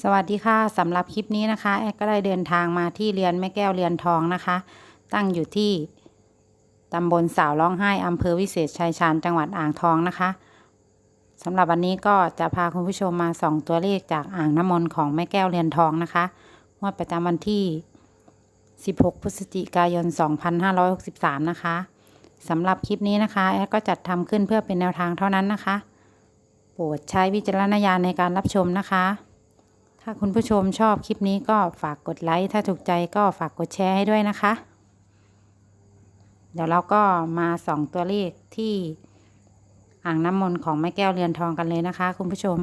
สวัสดีค่ะสำหรับคลิปนี้นะคะ แอดก็ได้เดินทางมาที่เรียนแม่แก้วเรียนทองนะคะ ตั้งอยู่ที่ตำบลสาวร้องไห้อำเภอวิเศษชัยชาญจังหวัดอ่างทองนะคะสำหรับวันนี้ก็จะพาคุณผู้ชมมาส่องตัวเลขจากอ่างน้ำมนต์ของแม่แก้วเรียนทองนะคะงวดประจำวันที่ 16 พฤศจิกายน 2563 นะคะสำหรับคลิปนี้นะคะ แอดก็จัดทำขึ้นเพื่อเป็นแนวทางเท่านั้นนะคะ โปรดใช้วิจารณญาณในการรับชมนะคะ ถ้าคุณผู้ชมชอบคลิปนี้ก็ฝากกดไลค์ ถ้าถูกใจก็ฝากกดแชร์ให้ด้วยนะคะ เดี๋ยวเราก็มาส่องตัวเลขที่อ่างน้ำมนต์ของแม่แก้วเรือนทองกันเลยนะคะ คุณผู้ชม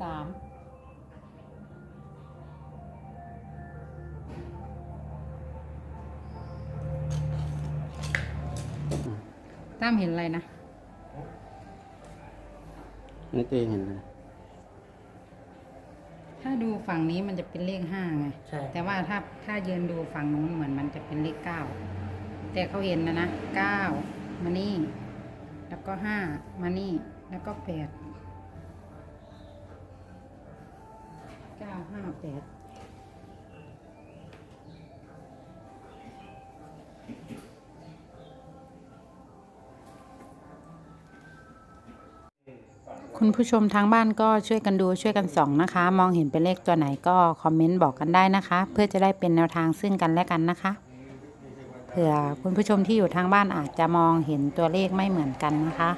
สามตั้มเห็นอะไรนะนี่ตัวเองเห็นไหมถ้าดูฝั่งนี้มันจะเป็นเลขห้าไง ใช่ แต่ว่าถ้าถ้ายืนดูฝั่งนู้นเหมือนมันจะเป็นเลขเก้า แต่เขาเห็นนะนะเก้ามานี่ แล้วก็ห้ามานี่ แล้วก็แปด ห้าแปดคุณผู้ชมทางบ้านก็ช่วยกันดูช่วยกันส่องนะคะ มองเห็นเป็นเลขตัวไหนก็คอมเมนต์บอกกันได้นะคะ เพื่อจะได้เป็นแนวทางซึ่งกันและกันนะคะ เผื่อคุณผู้ชมที่อยู่ทางบ้านอาจจะมองเห็นตัวเลขไม่เหมือนกันนะคะ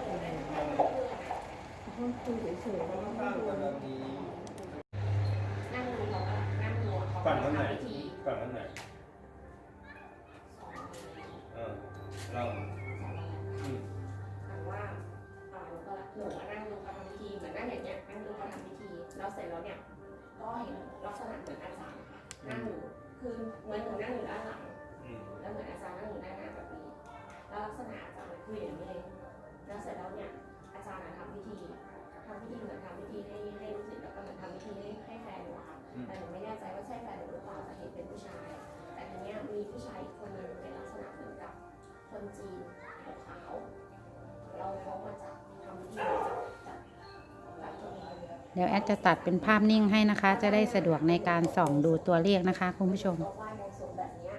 นั่งดูเขาฝั่งนั้นไหนทำพิธีฝั่งนั้นไหนเออเล่าอืมถามว่าอ่าหนูก็หนูก็นั่งดูเขาทำพิธีเหมือนนั่งอย่างเงี้ยนั่งดูเขาทำพิธีแล้วเสร็จแล้วเนี่ยก็เห็นลักษณะเหมือนอาจารย์ค่ะนั่งอยู่คือเหมือนหนูนั่งอยู่ด้านหลัง อืมแล้วเหมือนอาจารย์นั่งอยู่ด้านหน้าแบบนี้ แล้วลักษณะอาจารย์คืออย่างนี้เลยแล้วเสร็จแล้วเนี่ย อาจารย์อะทำพิธีทำพิธีเหมือนทำพิธีให้ให้ลูกศิษย์แล้วก็เหมือนทำพิธีให้ให้แฟนหนูอะค่ะ แต่หนูไม่แน่ใจว่าใช่แฟนหนูหรือเปล่าแต่เห็นเป็นผู้ชาย แต่ทีเนี้ยมีผู้ชายอีกคนหนึงเป็นลักษณะเหมือนกับคนจีนขาวๆเราเขามาจากทำพิธีจากจากจากตรงนี้เดี๋ยวแอดจะตัดเป็นภาพนิ่งให้นะคะ จะได้สะดวกในการส่องดูตัวเลขนะคะ คุณผู้ชม ก็ไหว้บวงสรวงแบบเนี้ย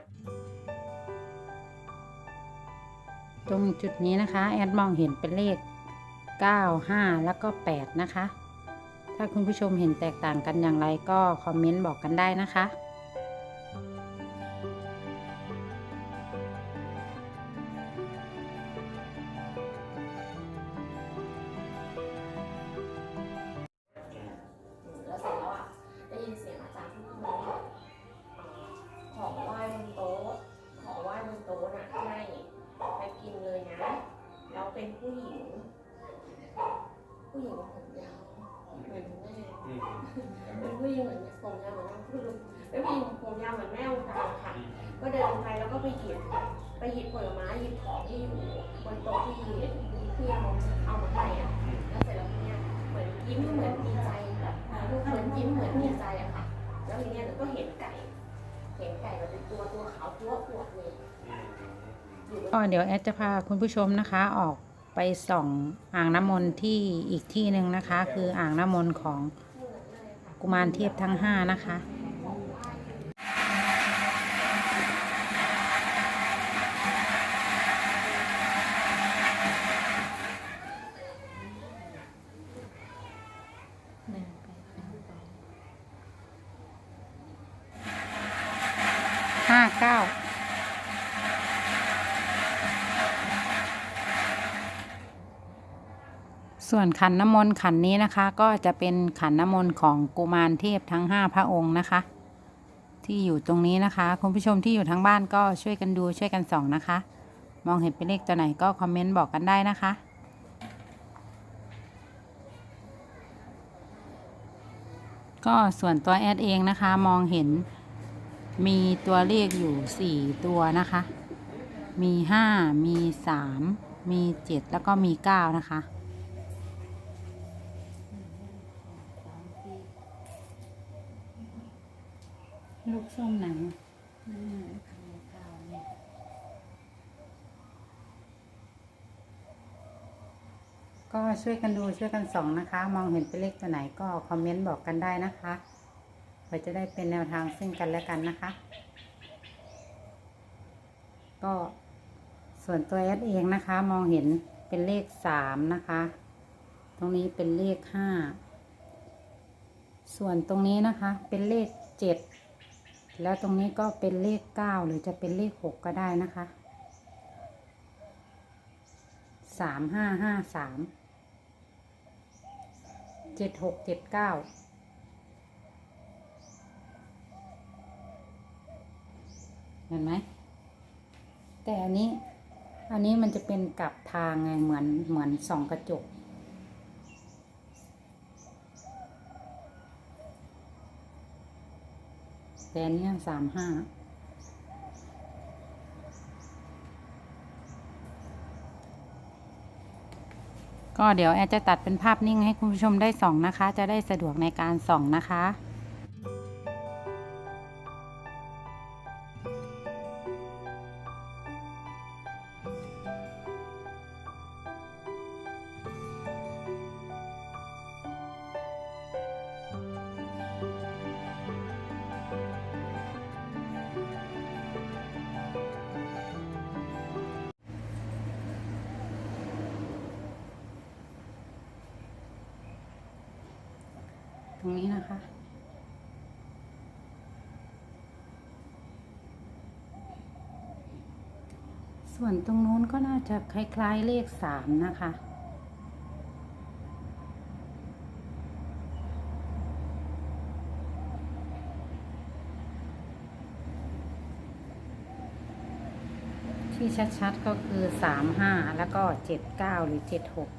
ตรงจุดนี้นะคะ แอดมองเห็นเป็นเลข 9 5 แล้วก็ 8 นะคะ ถ้าคุณผู้ชมเห็นแตกต่างกันอย่างไรก็คอมเมนต์บอกกันได้นะคะเสร็จแล้วอะได้ยินเสียงอาจารย์พูดมาว่าขอไหว้บนโตขอไหว้บนโตนะให้ไปกินเลยนะแล้วเป็นผู้หญิงผู้หญิงผมยาว เหมือนแม่อืมเป็นผู้หญิงเหมือนผมยาวเหมือนน้องพึ่งเป็นผู้หญิงผมยาวเหมือนแม่องค์การค่ะ ก็เดินไปแล้วก็ไปหยิบไปหยิบผลไม้หยิบของที่อยู่บนโต๊ะที่ที่เอาเอามาให้อะแล้วเสร็จแล้วทีเนี่ยเหมือนยิ้มเหมือนดีใจแบบเหมือนยิ้มเหมือนดีใจอะค่ะ แล้วทีเนี้ยหนูก็เห็นไก่ เห็นไก่แบบเป็นตัวตัวขาวตัวอวดเลยอืมอยู่บนก็เดี๋ยวแอดจะพาคุณผู้ชมนะคะออก ไปส่องอ่างน้ำมนต์ที่อีกที่หนึ่งนะคะ คืออ่างน้ำมนต์ของกุมารเทพทั้งห้านะคะห้าเก้า ส่วนขันน้ำมนต์ขันนี้นะคะ ก็จะเป็นขันน้ำมนต์ของกุมารเทพทั้ง 5 พระองค์นะคะ ที่อยู่ตรงนี้นะคะคุณผู้ชมที่อยู่ทั้งบ้านก็ช่วยกันดูช่วยกันส่องนะคะ มองเห็นเป็นเลขตัวไหนก็คอมเมนต์บอกกันได้นะคะก็ส่วนตัวแอดเองนะคะมองเห็นมีตัวเลขอยู่ 4 ตัวนะคะ มี 5 มี 3 มี 7 แล้วก็มี 9 นะคะ ลูกส้มหนังก็ช่วยกันดูช่วยกันส่องนะคะ มองเห็นเป็นเลขตัวไหนก็คอมเมนต์บอกกันได้นะคะเพื่อจะได้เป็นแนวทางซึ่งกันและกันนะคะ ก็ส่วนตัวแอดเองนะคะ มองเห็นเป็นเลขสามนะคะ ตรงนี้เป็นเลขห้าส่วนตรงนี้นะคะเป็นเลขเจ็ด แล้วตรงนี้ก็เป็นเลขเก้าหรือจะเป็นเลขหกก็ได้นะคะสามห้าห้าสามเจ็ดหกเจ็ดเก้าเห็นไหม แต่อันนี้ อันนี้มันจะเป็นกลับทางไง เหมือน เหมือนส่องกระจก แต่อันนี้สามห้าก็เดี๋ยวแอดจะตัดเป็นภาพนิ่งให้คุณผู้ชมได้ส่องนะคะ จะได้สะดวกในการส่องนะคะ ตรงนี้นะคะส่วนตรงนู้นก็น่าจะคล้าย ๆ เลขสามนะคะ ที่ชัด ๆ ก็คือสามห้าแล้วก็เจ็ดเก้าหรือเจ็ดหก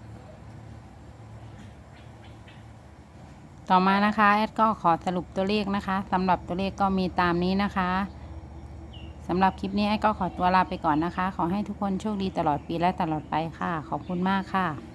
ต่อมานะคะแอดก็ขอสรุปตัวเลขนะคะสำหรับตัวเลขก็มีตามนี้นะคะสำหรับคลิปนี้แอดก็ขอตัวลาไปก่อนนะคะ ขอให้ทุกคนโชคดีตลอดปีและตลอดไปค่ะ ขอบคุณมากค่ะ